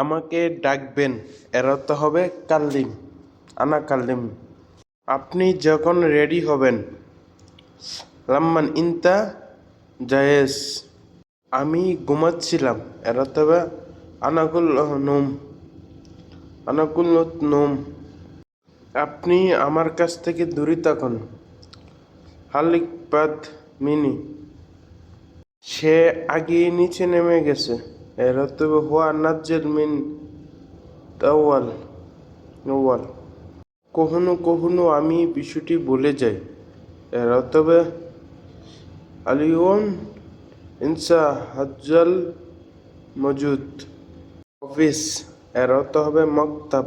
আমাকে ডাকবেন এর অর্থ হবে কাল্লিম, আনা কাল্লিম। আপনি যখন রেডি হবেন, লাম্মান ইনতা জায়েজ আমি ঘুমাচ্ছিলাম এর অর্থ হবে আনাকুল নোম আনাকুল নোম। আপনি আমার কাছ থেকে দূরে থাকুন। হালিক বাদ মিনি, সে আগে নিচে নেমে গেছে। হবে হুয়া নাজ্জেল মিন তাওয়াল, নওয়াল। কখনো কখনো আমি বিষয়টি বলে যাই। হবে আলিউন ইনসা হাজ্জাল মজুদ, অফিস। এর অর্থ হবে মক্তাব।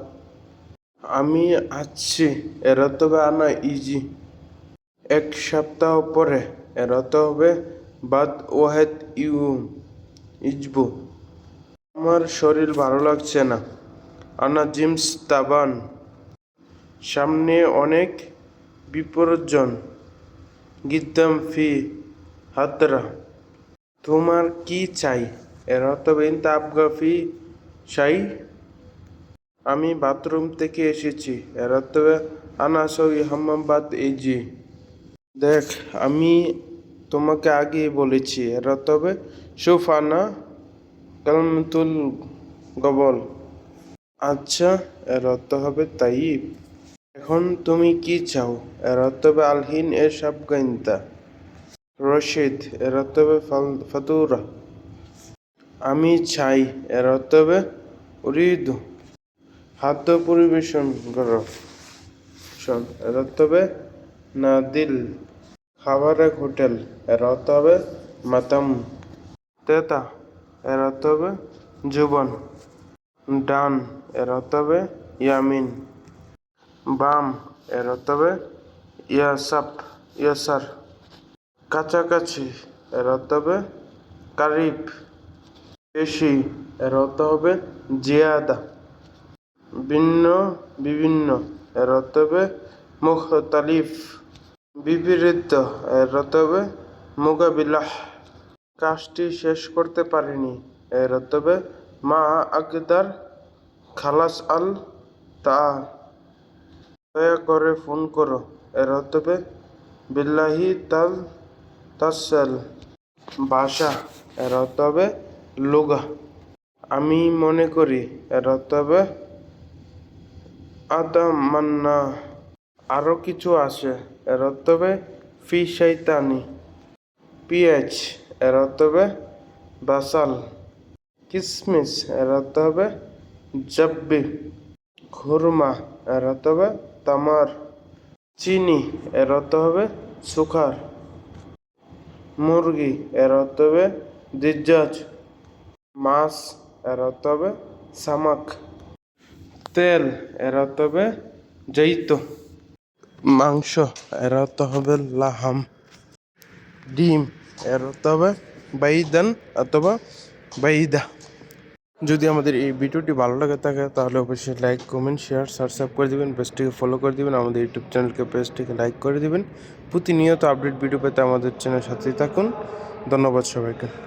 আমি আছি। এর হবে আনা ইজি। এক সপ্তাহ পরে। এর অর্থ হবে বাদ ওয়াহেদ ইউ, ইজবু। আমার শরীর ভালো লাগছে না। আনা জিমস, তাবান। সামনে অনেক বিপর্জন গিদ্দাম ফি হাতরা। তোমার কি চাই? এর ইনতা আবগা ফি চাই। আমি বাথরুম থেকে এসেছি। এর হবে, আনা সই হাম্মাবাদ এজি। দেখ, আমি তোমাকে আগে বলেছি। এর হবে সুফানা কালমতুল গবল। আচ্ছা এর অর্থ হবে তাইব। এখন তুমি কি চাও? এর অর্থ হবে আলহিন এ সাবগাইন্তা রশিদ, এর অর্থ হবে ফাতুরা। আমি চাই, এর অর্থ হবে উরিদু। পরিবেশন করো। এর অর্থ হবে না দিল খাবারের হোটেল, এর অর্থ হবে মাতাম। তেতা। এর অর্থ হবে জুবন ডান এর অর্থ হবে ইয়ামিন। বাম এর অর্থ হবে ইয়াসাপ ইয়াসার। কাছাকাছি এর অর্থ হবে কারিব। বেশি এর অর্থ হবে জিয়াদা। ভিন্ন, বিভিন্ন এর অর্থ হবে মুখতালিফ। বিপরীত এর অর্থ হবে মুকাবিলাহ। কাজটি শেষ করতে পারিনি। এর তবে মা আকদার খালাস আল তা। দয়া করে ফোন করো। এর তবে বিল্লাহি তাল তাসাল ভাষা এর হবে লোগা। আমি মনে করি এর তবে আদামান্না। আরও কিছু আছে। এর তবে ফি শৈতানি পিএইচ এর অর্থ হবে বাসাল। কিসমিস এর অর্থ হবে জব্বি। খুরমা এর অর্থ হবে তামার। চিনি এর অর্থ হবে সুখার। মুরগি এর অর্থ হবে দিজ্জাজ। মাছ এর অর্থ হবে সামাক। তেল এর অর্থ হবে জৈত মাংস এর অর্থ হবে লাহাম। ডিম এর বাইদান অথবা বাইদা। যদি আমাদের এই ভিডিওটি ভালো লাগে থাকে, তাহলে অবশ্যই লাইক কমেন্ট শেয়ার সাবস্ক্রাইব করে দেবেন, পেজটিকে ফলো করে দেবেন, আমাদের ইউটিউব চ্যানেলকে পেজটিকে লাইক করে দেবেন। প্রতিনিয়ত আপডেট ভিডিও পেতে আমাদের চ্যানেল সাথেই থাকুন। ধন্যবাদ সবাইকে।